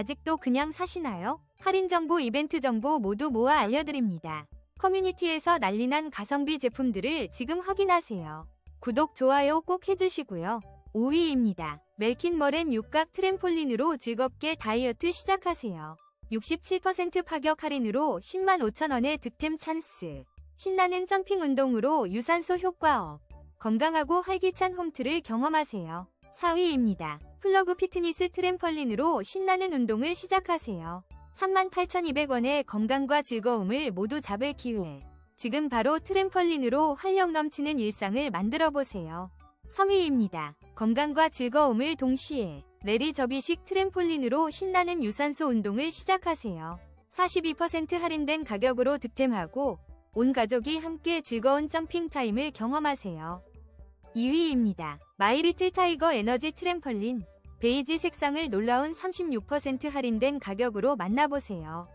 아직도 그냥 사시나요? 할인 정보, 이벤트 정보 모두 모아 알려드립니다. 커뮤니티에서 난리난 가성비 제품들을 지금 확인하세요. 구독, 좋아요 꼭 해주시고요. 5위입니다. 멜킨 머렌 육각 트램폴린으로 즐겁게 다이어트 시작하세요. 67% 파격 할인으로 10만 5천원의 득템 찬스. 신나는 점핑 운동으로 유산소 효과 업. 건강하고 활기찬 홈트를 경험하세요. 4위입니다. 플러그 피트니스 트램펄린으로 신나는 운동을 시작하세요. 38,200원의 건강과 즐거움을 모두 잡을 기회. 지금 바로 트램펄린으로 활력 넘치는 일상을 만들어 보세요. 3위입니다. 건강과 즐거움을 동시에 레리 접이식 트램폴린으로 신나는 유산소 운동을 시작하세요. 42% 할인된 가격으로 득템하고 온 가족이 함께 즐거운 점핑 타임을 경험하세요. 2위입니다. 마이리틀 타이거 에너지 트램펄린 베이지 색상을 놀라운 36% 할인된 가격으로 만나보세요.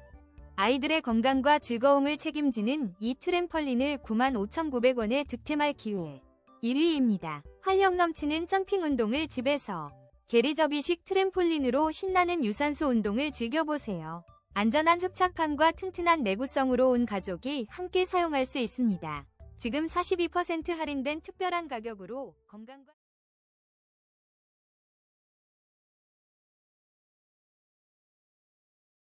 아이들의 건강과 즐거움을 책임지는 이 트램펄린을 95,900원에 득템할 기회. 1위입니다. 활력 넘치는 점핑 운동을 집에서 게리접이식 트램폴린으로 신나는 유산소 운동을 즐겨보세요. 안전한 흡착판과 튼튼한 내구성으로 온 가족이 함께 사용할 수 있습니다. 지금 42% 할인된 특별한 가격으로 건강과